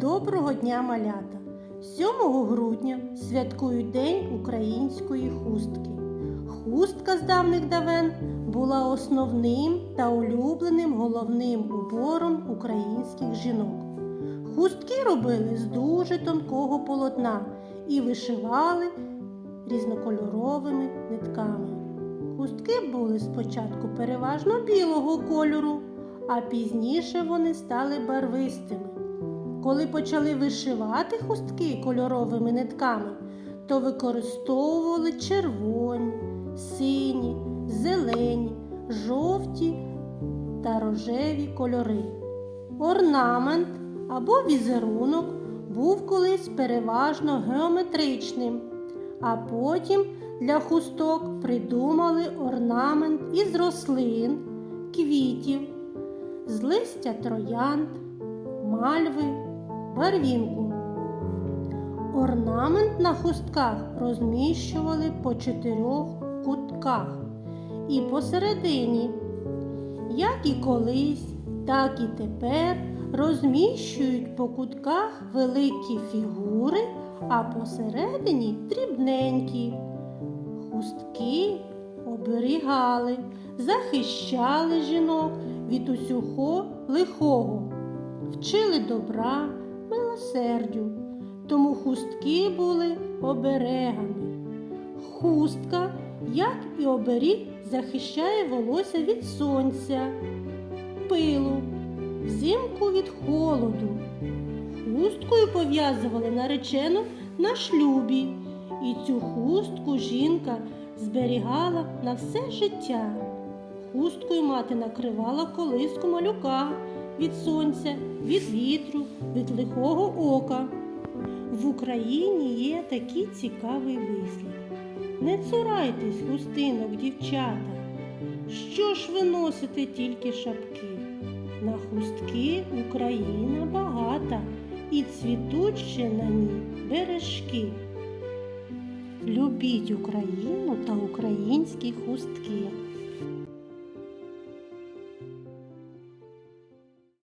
Доброго дня, малята! 7 грудня святкують День української хустки. Хустка з давних давен була основним та улюбленим головним убором українських жінок. Хустки робили з дуже тонкого полотна і вишивали різнокольоровими нитками. Хустки були спочатку переважно білого кольору, а пізніше вони стали барвистими. Коли почали вишивати хустки кольоровими нитками, то використовували червоні, сині, зелені, жовті та рожеві кольори. Орнамент або візерунок був колись переважно геометричним, а потім для хусток придумали орнамент із рослин, квітів, з листя троянд, мальви, барвінку. Орнамент на хустках розміщували по чотирьох кутках і посередині. Як і колись, так і тепер розміщують по кутках великі фігури, а посередині дрібненькі. Хустки оберігали, захищали жінок від усього лихого, вчили добра, милосердю, тому хустки були оберегами. Хустка, як і оберіг, захищає волосся від сонця, пилу, взимку від холоду. Хусткою пов'язували наречену на шлюбі, і цю хустку жінка зберігала на все життя. Хусткою мати накривала колиску малюка від сонця, від вітру, від лихого ока. В Україні є такий цікавий вислів. Не цурайтесь хустинок, дівчата. Що ж ви носите тільки шапки? На хустки Україна багата, і цвітуть на ній бережки. Любіть Україну та українські хустки.